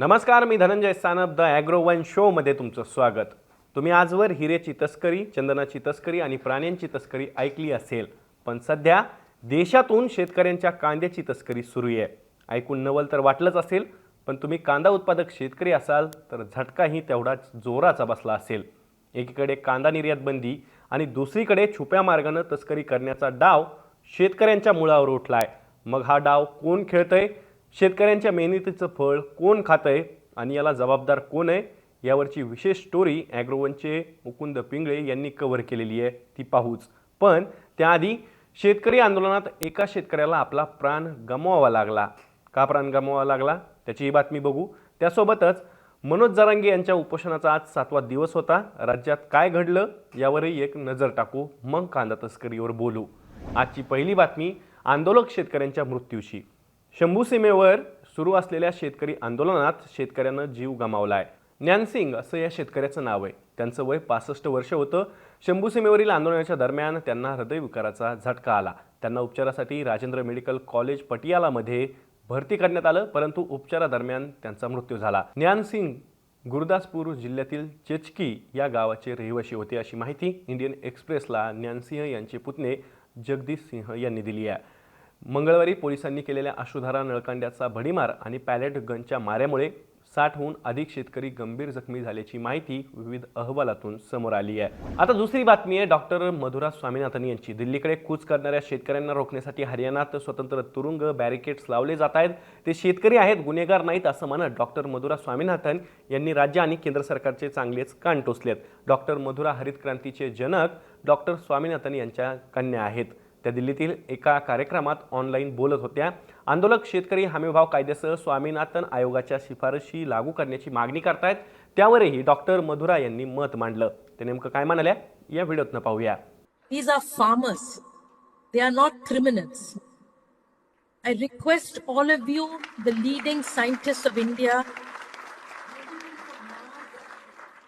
नमस्कार मी Dhananjay Sanap the Agrowon शोमध्ये तुमचं स्वागत. तुम्ही आजवर हिरेची तस्करी चंदनाची तस्करी आणि प्राण्यांची तस्करी ऐकली असेल पण सध्या देशातून शेतकऱ्यांच्या कांद्याची तस्करी सुरू आहे. ऐकून नवल तर वाटलंच असेल पण तुम्ही कांदा उत्पादक शेतकरी असाल तर झटकाही तेवढाच जोराचा बसला असेल. एकीकडे कांदा निर्यात बंदी आणि दुसरीकडे छुप्या मार्गानं तस्करी करण्याचा डाव शेतकऱ्यांच्या मुळावर उठला आहे मग हा डाव कोण खेळतंय? शेतकऱ्यांच्या मेहनतीचं फळ कोण खातंय आणि याला जबाबदार कोण आहे यावरची विशेष स्टोरी ॲग्रोवनचे मुकुंद पिंगळे यांनी कव्हर केलेली आहे. ती पाहूच. पण त्याआधी शेतकरी आंदोलनात एका शेतकऱ्याला आपला प्राण गमवावा लागला. का प्राण गमवावा लागला? त्याची ही बातमी बघू. त्यासोबतच मनोज जरांगे यांच्या उपोषणाचा आज सातवा दिवस होता. राज्यात काय घडलं यावरही एक नजर टाकू. मग कांदा तस्करीवर बोलू. आजची पहिली बातमी आंदोलक शेतकऱ्यांच्या मृत्यूशी. शंभू सीमेवर सुरू असलेल्या शेतकरी आंदोलनात शेतकऱ्यानं जीव गमावला आहे ज्ञानसिंग असं या शेतकऱ्याचं नाव आहे. त्यांचं वय पासष्ट वर्ष होतं. शंभू सीमेवरील आंदोलनाच्या दरम्यान त्यांना हृदयविकाराचा झटका आला. त्यांना उपचारासाठी राजेंद्र मेडिकल कॉलेज पटियालामध्ये भरती करण्यात आलं परंतु उपचारादरम्यान त्यांचा मृत्यू झाला. ज्ञानसिंग गुरुदासपूर जिल्ह्यातील चेचकी या गावाचे रहिवासी होते अशी माहिती इंडियन एक्सप्रेसला ज्ञानसिंह यांचे पुतणे जगदीश सिंह यांनी दिली आहे. मंगळवारी पोलिसांनी केलेल्या अश्रुधारा नळकांड्याचा भडीमार आणि पॅलेट गनच्या माऱ्यामुळे साठहून अधिक शेतकरी गंभीर जखमी झाल्याची माहिती विविध अहवालातून समोर आली आहे. आता दुसरी बातमी आहे डॉक्टर मधुरा स्वामीनाथन यांची. दिल्लीकडे कूच करणाऱ्या शेतकऱ्यांना रोखण्यासाठी हरियाणात स्वतंत्र तुरुंग बॅरिकेड्स लावले जात आहेत. ते शेतकरी आहेत गुन्हेगार नाहीत असं म्हणत डॉक्टर मधुरा स्वामीनाथन यांनी राज्य आणि केंद्र सरकारचे चांगलेच कान टोचलेत. डॉक्टर मधुरा हरित क्रांतीचे जनक डॉक्टर स्वामीनाथन यांच्या कन्या आहेत. त्या दिल्लीतील एका कार्यक्रमात ऑनलाईन बोलत होत्या. आंदोलक शेतकरी हमीभाव कायद्यासह स्वामीनाथन आयोगाच्या शिफारशी लागू करण्याची मागणी करतायत. त्यावरही डॉक्टर मधुरा यांनी मत मांडलं. ते नेमकं काय म्हणाल्या? या व्हिडिओत पाहूया. These are farmers they are not criminals I request all of you the leading scientist of India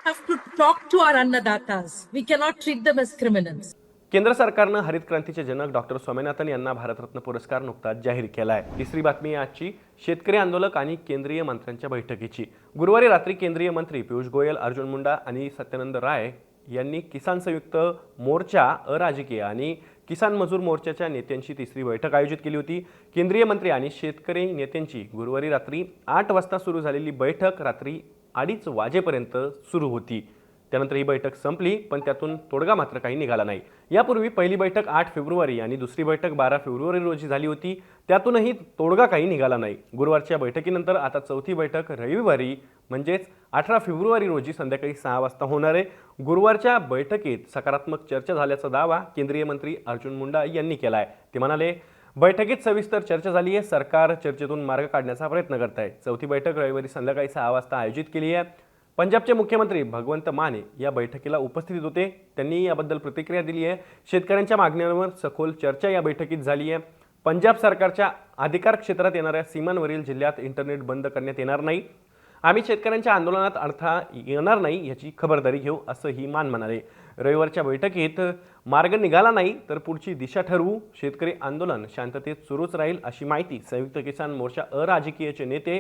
have to talk to our अन्नदाताज we cannot treat them as criminals केंद्र सरकारनं हरित क्रांतीचे जनक डॉक्टर स्वामीनाथन यांना भारतरत्न पुरस्कार नुकताच जाहीर केला आहे तिसरी बातमी आजची. शेतकरी आंदोलक आणि केंद्रीय मंत्र्यांच्या बैठकीची. गुरुवारी रात्री केंद्रीय मंत्री पियुष गोयल अर्जुन मुंडा आणि सत्यानंद राय यांनी किसान संयुक्त मोर्चा अराजकीय आणि किसान मजूर मोर्चाच्या नेत्यांची तिसरी बैठक आयोजित केली होती. केंद्रीय मंत्री आणि शेतकरी नेत्यांची गुरुवारी रात्री आठ वाजता सुरू झालेली बैठक रात्री अडीच वाजेपर्यंत सुरू होती. त्यानंतर ही बैठक संपली पण त्यातून तोडगा मात्र काही निघाला नाही. यापूर्वी पहिली बैठक आठ फेब्रुवारी आणि दुसरी बैठक बारा फेब्रुवारी रोजी झाली होती. त्यातूनही तोडगा काही निघाला नाही. गुरुवारच्या बैठकीनंतर आता चौथी बैठक रविवारी म्हणजेच अठरा फेब्रुवारी रोजी संध्याकाळी सहा वाजता होणार आहे. गुरुवारच्या बैठकीत सकारात्मक चर्चा झाल्याचा दावा केंद्रीय मंत्री अर्जुन मुंडा यांनी केला आहे ते म्हणाले बैठकीत सविस्तर चर्चा झाली आहे सरकार चर्चेतून मार्ग काढण्याचा प्रयत्न करत आहे चौथी बैठक रविवारी संध्याकाळी सहा वाजता आयोजित केली आहे पंजाबचे मुख्यमंत्री भगवंत माने या बैठकीला उपस्थित होते. त्यांनी याबद्दल प्रतिक्रिया दिली आहे. शेतकऱ्यांच्या मागण्यांवर सखोल चर्चा या बैठकीत झाली आहे. पंजाब सरकारच्या अधिकार क्षेत्रात येणाऱ्या सीमांवरील जिल्ह्यात इंटरनेट बंद करण्यात येणार नाही. आम्ही शेतकऱ्यांच्या आंदोलनात अडथळा येणार नाही याची खबरदारी घेऊ असंही मान म्हणाले. रविवारच्या बैठकीत मार्ग निघाला नाही तर पुढची दिशा ठरवू. शेतकरी आंदोलन शांततेत सुरूच राहील अशी माहिती संयुक्त किसान मोर्चा अराजकीयचे नेते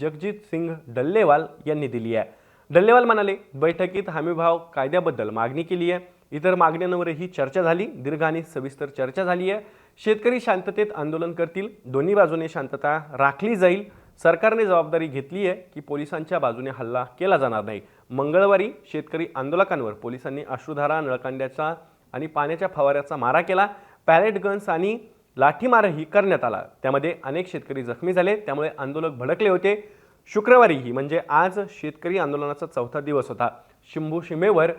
जगजित सिंग डल्लेवाल यांनी दिली आहे. डल्लेवाल म्हणाले बैठकीत हमीभाव कायद्याबद्दल मागणी केली आहे. इतर मागण्यांवरही चर्चा झाली. दीर्घ आणि सविस्तर चर्चा झाली आहे. शेतकरी शांततेत आंदोलन करतील. दोन्ही बाजूने शांतता राखली जाईल. सरकारने जबाबदारी घेतली आहे की पोलिसांच्या बाजूने हल्ला केला जाणार नाही. मंगळवारी शेतकरी आंदोलकांवर पोलिसांनी अश्रुधारा नळकांड्याचा आणि पाण्याच्या फवाऱ्याचा मारा केला. पॅलेट गन्स आणि लाठीमारही करण्यात आला. त्यामध्ये अनेक शेतकरी जखमी झाले. त्यामुळे आंदोलक भडकले होते. शुक्रवारीही म्हणजे आज शेतकरी आंदोलनाचा चौथा दिवस होता. शिंभू सीमेवर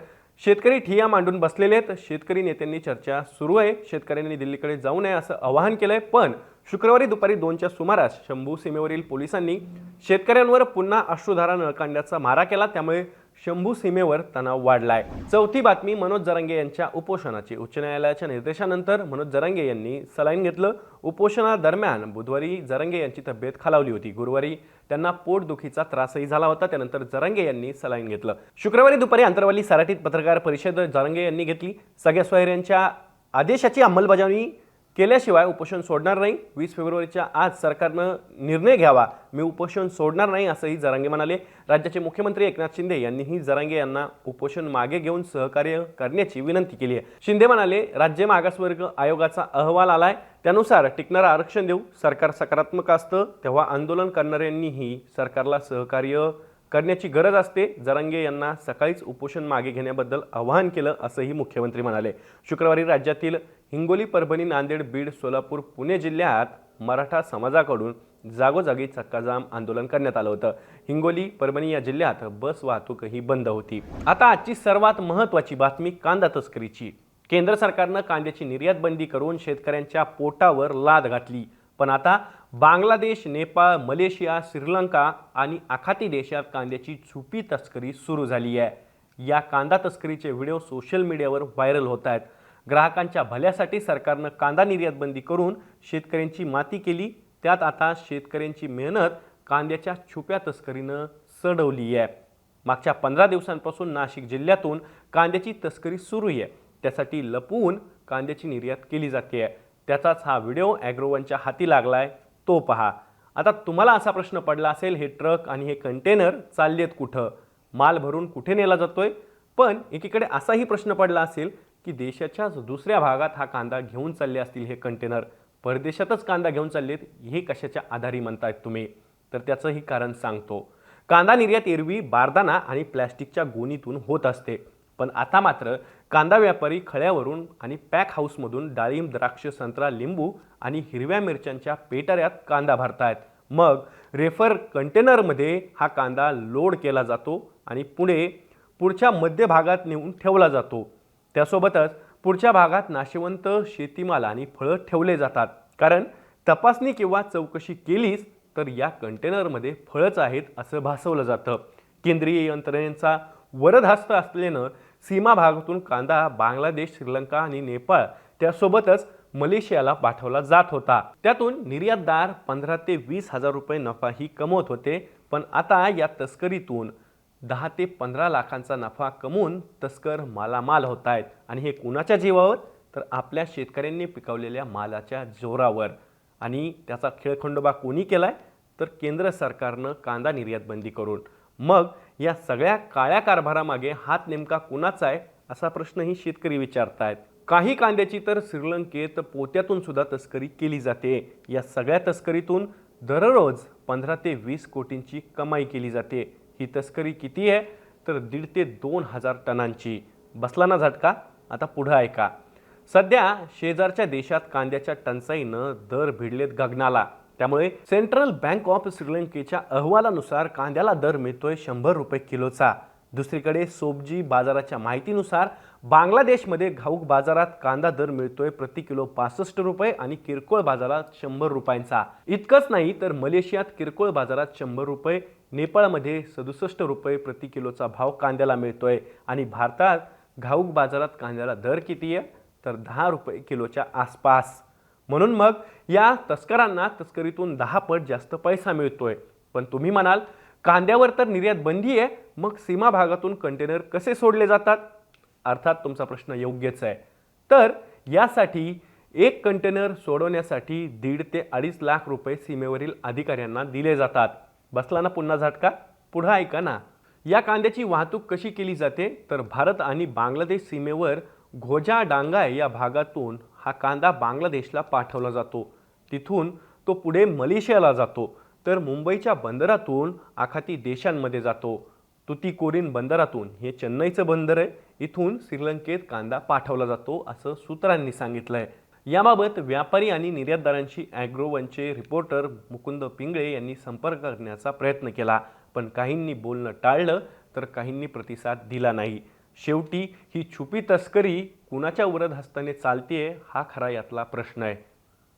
शेतकरी ठिया मांडून बसलेले आहेत. शेतकरी नेत्यांनी चर्चा सुरू आहे. शेतकऱ्यांनी दिल्लीकडे जाऊ नये असं आवाहन केलंय. पण शुक्रवारी दुपारी दोनच्या सुमारास शंभू सीमेवरील पोलिसांनी शेतकऱ्यांवर पुन्हा अश्रुधारा नळकांड्याचा मारा केला. त्यामुळे शंभू सीमेवर तणाव वाढलाय. चौथी बातमी मनोज जरांगे यांच्या उपोषणाची. उच्च न्यायालयाच्या निर्देशानंतर मनोज जरांगे यांनी सलाईन घेतलं. उपोषणादरम्यान बुधवारी जरांगे यांची तब्येत खालावली होती. गुरुवारी त्यांना पोटदुखीचा त्रासही झाला होता. त्यानंतर जरांगे यांनी सलाईन घेतलं. शुक्रवारी दुपारी अंतरवाली सराटीत पत्रकार परिषद जरांगे यांनी घेतली. सगळ्या सोयऱ्यांच्या आदेशाची अंमलबजावणी केल्याशिवाय उपोषण सोडणार नाही. वीस फेब्रुवारीच्या आज सरकारनं निर्णय घ्यावा. मी उपोषण सोडणार नाही असंही जरांगे म्हणाले. राज्याचे मुख्यमंत्री एकनाथ शिंदे यांनीही जरांगे यांना उपोषण मागे घेऊन सहकार्य करण्याची विनंती केली आहे. शिंदे म्हणाले राज्य मागासवर्ग आयोगाचा अहवाल आलाय. त्यानुसार टिकणारं आरक्षण देऊ. सरकार सकारात्मक असतं तेव्हा आंदोलन करणाऱ्यांनीही सरकारला सहकार्य करण्याची गरज असते. जरांगे यांना सकाळीच उपोषण मागे घेण्याबद्दल आवाहन केलं असंही मुख्यमंत्री म्हणाले. शुक्रवारी राज्यातील हिंगोली परभणी नांदेड बीड सोलापूर पुणे जिल्ह्यात मराठा समाजाकडून जागोजागी चक्काजाम आंदोलन करण्यात आलं होतं. हिंगोली परभणी या जिल्ह्यात बस वाहतूकही बंद होती. आता आजची सर्वात महत्त्वाची बातमी कांदा तस्करीची. केंद्र सरकारनं कांद्याची निर्यात बंदी करून शेतकऱ्यांच्या पोटावर लाद घातली. पण आता बांगलादेश नेपाळ मलेशिया श्रीलंका आणि आखाती देशात कांद्याची छुपी तस्करी सुरू झाली आहे. या कांदा तस्करीचे व्हिडिओ सोशल मीडियावर व्हायरल होत आहेत. ग्राहकांच्या भल्यासाठी सरकारनं कांदा निर्यात बंदी करून शेतकऱ्यांची माती केली. त्यात आता शेतकऱ्यांची मेहनत कांद्याच्या छुप्या तस्करीनं सडवली आहे. मागच्या पंधरा दिवसांपासून नाशिक जिल्ह्यातून कांद्याची तस्करी सुरू आहे. त्यासाठी लपवून कांद्याची निर्यात केली जाते आहे. त्याचाच हा व्हिडिओ ॲग्रोवनच्या हाती लागलाय. तो पहा. आता तुम्हाला असा प्रश्न पडला असेल हे ट्रक आणि हे कंटेनर चाललेत कुठं? माल भरून कुठे नेला जातोय? पण एकीकडे असाही प्रश्न पडला असेल की देशाच्याच दुसऱ्या भागात हा कांदा घेऊन चालले असतील हे कंटेनर. परदेशातच कांदा घेऊन चाललेत हे कशाच्या आधारी म्हणतायत तुम्ही? तर त्याचंही कारण सांगतो. कांदा निर्यात एरवी बारदाना आणि प्लॅस्टिकच्या गोणीतून होत असते. पण आता मात्र कांदा व्यापारी खळ्यावरून आणि पॅक हाऊसमधून डाळिंब द्राक्ष संत्रा लिंबू आणि हिरव्या मिरच्यांच्या पेटाऱ्यात कांदा भरतायत. मग रेफर कंटेनरमध्ये हा कांदा लोड केला जातो आणि पुढे पुढच्या मध्य भागात नेऊन ठेवला जातो. त्यासोबतच पुढच्या भागात नाशवंत शेतीमाल आणि फळं ठेवले जातात. कारण तपासणी किंवा चौकशी केलीच तर या कंटेनरमध्ये फळंच आहेत असं भासवलं जातं. केंद्रीय यंत्रणेचा वरदहस्त असल्यानं सीमा भागातून कांदा बांगलादेश श्रीलंका आणि नेपाळ त्यासोबतच मलेशियाला पाठवला जात होता. त्यातून निर्यातदार पंधरा ते वीस हजार रुपये नफाही कमवत होते पण आता या तस्करीतून दहा ते पंधरा लाखांचा नफा कमवून तस्कर मालामाल होत आहेत आणि हे कुणाच्या जीवावर? तर आपल्या शेतकऱ्यांनी पिकवलेल्या मालाच्या जोरावर. आणि त्याचा खेळखंडोबा कोणी केलाय? तर केंद्र सरकारनं कांदा निर्यात बंदी करून. मग या सगळ्या काळ्या कारभारामागे हात नेमका कुणाचा आहे असा प्रश्नही शेतकरी विचारतायत. काही कांद्याची तर श्रीलंकेत पोत्यातून सुद्धा तस्करी केली जाते. या सगळ्या तस्करीतून दररोज पंधरा ते वीस कोटींची कमाई केली जाते. ही तस्करी किती आहे? तर दीड ते दोन हजार टनांची. बसला ना झटका? आता पुढं ऐका. सध्या शेजारच्या देशात कांद्याच्या टंचाईनं दर भिडलेत गगनाला. त्यामुळे सेंट्रल बँक ऑफ श्रीलंकेच्या अहवालानुसार कांद्याला दर मिळतोय शंभर रुपये किलोचा. दुसरीकडे सोबजी बाजाराच्या माहितीनुसार बांगलादेशमध्ये घाऊक बाजारात कांदा दर मिळतोय प्रति किलो पासष्ट रुपये आणि किरकोळ बाजारात शंभर रुपयांचा. इतकंच नाही तर मलेशियात किरकोळ बाजारात शंभर रुपये नेपाळमध्ये सदुसष्ट रुपये प्रति किलोचा भाव कांद्याला मिळतोय. आणि भारतात घाऊक बाजारात कांद्याला दर किती आहे तर दहा रुपये किलोच्या आसपास. म्हणून मग या तस्करांना तस्करीतून दहा पट जास्त पैसा मिळतोय. पण तुम्ही म्हणाल कांद्यावर तर निर्यात बंदी आहे मग सीमा भागातून कंटेनर कसे सोडले जातात? अर्थात तुमचा प्रश्न योग्यच आहे. तर यासाठी एक कंटेनर सोडवण्यासाठी दीड ते अडीच लाख रुपये सीमेवरील अधिकाऱ्यांना दिले जातात. बसला ना पुन्हा झटका? पुढं ऐका ना. या कांद्याची वाहतूक कशी केली जाते? तर भारत आणि बांगलादेश सीमेवर घोजा डांगाय या भागातून हा कांदा बांगलादेशला पाठवला जातो. तिथून तो पुढे मलेशियाला जातो. तर मुंबईच्या बंदरातून आखाती देशांमध्ये जातो. तुतीकोरीन बंदरातून हे चेन्नईचं बंदर आहे. इथून श्रीलंकेत कांदा पाठवला जातो असं सूत्रांनी सांगितलं आहे याबाबत व्यापारी आणि निर्यातदारांशी ॲग्रोवनचे रिपोर्टर मुकुंद पिंगळे यांनी संपर्क करण्याचा प्रयत्न केला. पण काहींनी बोलणं टाळलं तर काहींनी प्रतिसाद दिला नाही. शेवटी ही छुपी तस्करी कुणाच्या उरद हस्ताने चालतीये हा खरा यातला प्रश्न आहे.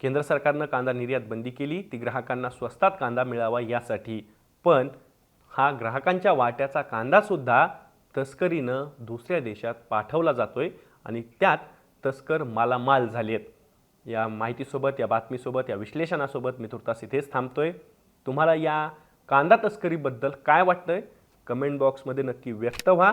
केंद्र सरकारनं कांदा निर्यात बंदी केली ती ग्राहकांना स्वस्तात कांदा मिळावा यासाठी. पण हा ग्राहकांच्या वाट्याचा कांदासुद्धा तस्करीनं दुसऱ्या देशात पाठवला जातोय आणि त्यात तस्कर मालामाल झालेत. या माहितीसोबत या बातमीसोबत या विश्लेषणासोबत मी तुर्तास इथेच थांबतोय. तुम्हाला या कांदा तस्करीबद्दल काय वाटतंय? कमेंट बॉक्समध्ये नक्की व्यक्त व्हा.